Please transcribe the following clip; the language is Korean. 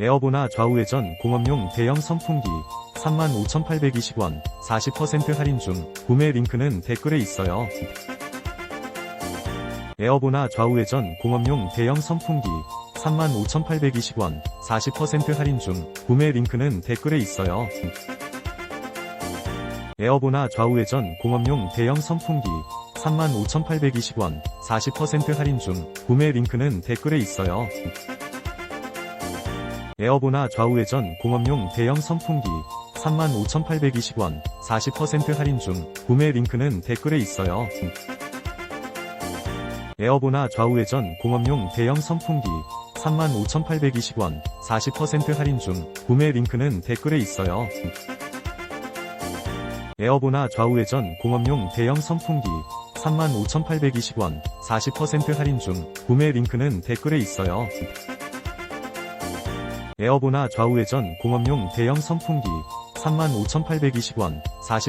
에어보나 좌우회전 공업용 대형 선풍기 35,820원 40% 할인 중 구매 링크는 댓글에 있어요. 에어보나 좌우회전 공업용 대형 선풍기 35,820원 40% 할인 중 구매 링크는 댓글에 있어요. 에어보나 좌우회전 공업용 대형 선풍기 35,820원 40% 할인 중 구매 링크는 댓글에 있어요. 에어보나 좌우회전 공업용 대형 선풍기 35,820원 40% 할인 중 구매 링크는 댓글에 있어요. 에어보나 좌우회전 공업용 대형 선풍기 35,820원 40% 할인 중 구매 링크는 댓글에 있어요. 에어보나 좌우회전 공업용 대형 선풍기 35,820원 40% 할인 중 구매 링크는 댓글에 있어요. 에어보나 좌우회전 공업용 대형 선풍기 35,820원 40